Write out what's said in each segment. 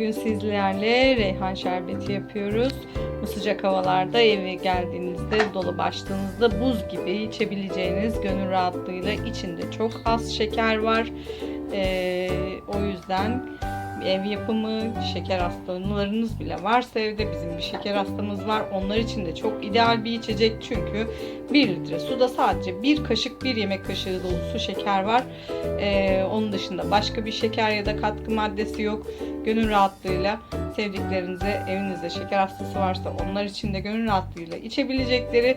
Bugün sizlerle reyhan şerbeti yapıyoruz. Bu sıcak havalarda eve geldiğinizde dolu başlığınızda buz gibi içebileceğiniz gönül rahatlığıyla içinde çok az şeker var. Ee, o yüzden ev yapımı şeker hastalarınız bile varsa evde bizim bir şeker hastamız var. Onlar için de çok ideal bir içecek çünkü 1 litre suda sadece bir kaşık bir yemek kaşığı dolusu şeker var. Ee, onun dışında başka bir şeker ya da katkı maddesi yok. Gönül rahatlığıyla sevdiklerinize evinizde şeker hastası varsa onlar için de gönül rahatlığıyla içebilecekleri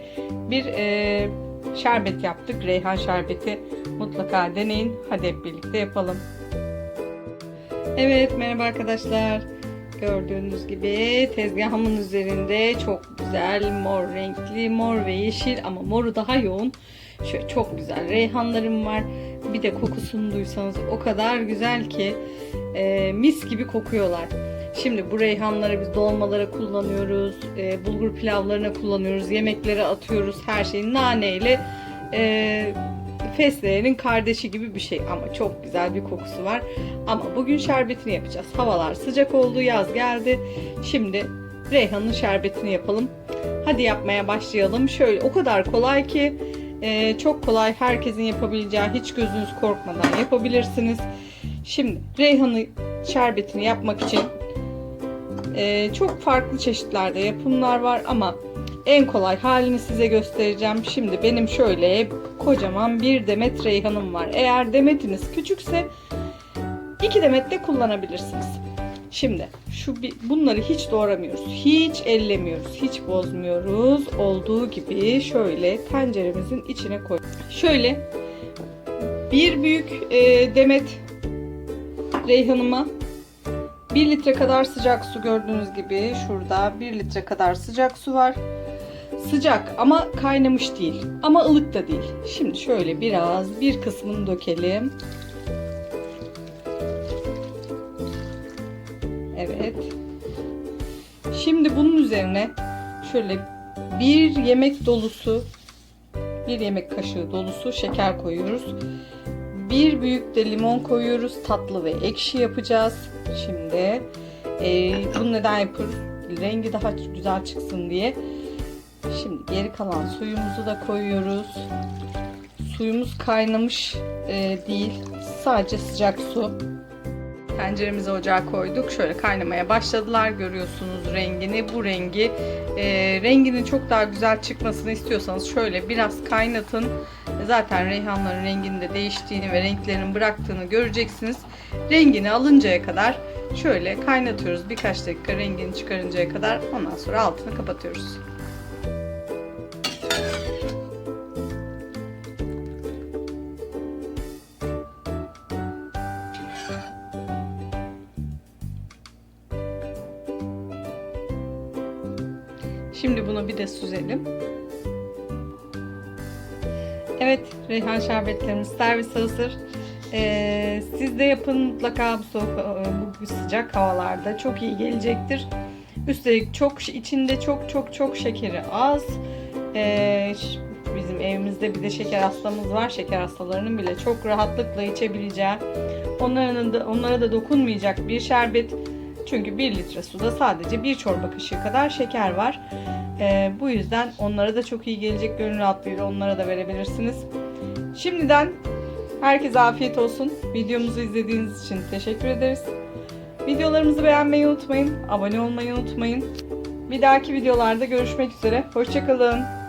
bir e, şerbet yaptık. Reyhan şerbeti mutlaka deneyin. Hadi hep birlikte yapalım. Evet merhaba arkadaşlar. Gördüğünüz gibi tezgahımın üzerinde çok güzel mor renkli mor ve yeşil ama moru daha yoğun. Şöyle çok güzel reyhanlarım var. Bir de kokusunu duysanız o kadar güzel ki e, mis gibi kokuyorlar. Şimdi bu reyhanları biz dolmalara kullanıyoruz, e, bulgur pilavlarına kullanıyoruz, yemeklere atıyoruz, her şeyi naneyle e, fesleğenin kardeşi gibi bir şey ama çok güzel bir kokusu var. Ama bugün şerbetini yapacağız. Havalar sıcak oldu, yaz geldi. Şimdi reyhanın şerbetini yapalım. Hadi yapmaya başlayalım. Şöyle o kadar kolay ki e, çok kolay herkesin yapabileceği hiç gözünüz korkmadan yapabilirsiniz. Şimdi reyhanı şerbetini yapmak için e, çok farklı çeşitlerde yapımlar var ama en kolay halini size göstereceğim. Şimdi benim şöyle kocaman bir demet reyhanım var. Eğer demetiniz küçükse iki demet de kullanabilirsiniz. Şimdi şu bunları hiç doğramıyoruz. Hiç ellemiyoruz. Hiç bozmuyoruz. Olduğu gibi şöyle tenceremizin içine koy. Şöyle bir büyük e, demet reyhanıma 1 litre kadar sıcak su gördüğünüz gibi şurada 1 litre kadar sıcak su var. Sıcak ama kaynamış değil. Ama ılık da değil. Şimdi şöyle biraz bir kısmını dökelim. Evet. Şimdi bunun üzerine şöyle bir yemek dolusu bir yemek kaşığı dolusu şeker koyuyoruz. Bir büyük de limon koyuyoruz. Tatlı ve ekşi yapacağız. Şimdi e, bunu neden yapıyoruz? Rengi daha güzel çıksın diye. Şimdi geri kalan suyumuzu da koyuyoruz. Suyumuz kaynamış e, değil. Sadece sıcak su. Tenceremizi ocağa koyduk. Şöyle kaynamaya başladılar. Görüyorsunuz rengini. Bu rengi e, renginin çok daha güzel çıkmasını istiyorsanız şöyle biraz kaynatın. Zaten reyhanların renginin de değiştiğini ve renklerinin bıraktığını göreceksiniz. Rengini alıncaya kadar şöyle kaynatıyoruz. Birkaç dakika rengini çıkarıncaya kadar. Ondan sonra altını kapatıyoruz. Şimdi bunu bir de süzelim. Evet, reyhan şerbetlerimiz servis hazır. Ee, siz de yapın mutlaka bu soğuk, bu sıcak havalarda çok iyi gelecektir. Üstelik çok içinde çok çok çok şekeri az. Ee, bizim evimizde bir de şeker hastamız var. Şeker hastalarının bile çok rahatlıkla içebileceği, onların da onlara da dokunmayacak bir şerbet. Çünkü 1 litre suda sadece bir çorba kaşığı kadar şeker var. Ee, bu yüzden onlara da çok iyi gelecek gönül rahatlığıyla onlara da verebilirsiniz. Şimdiden herkese afiyet olsun. Videomuzu izlediğiniz için teşekkür ederiz. Videolarımızı beğenmeyi unutmayın. Abone olmayı unutmayın. Bir dahaki videolarda görüşmek üzere. Hoşçakalın.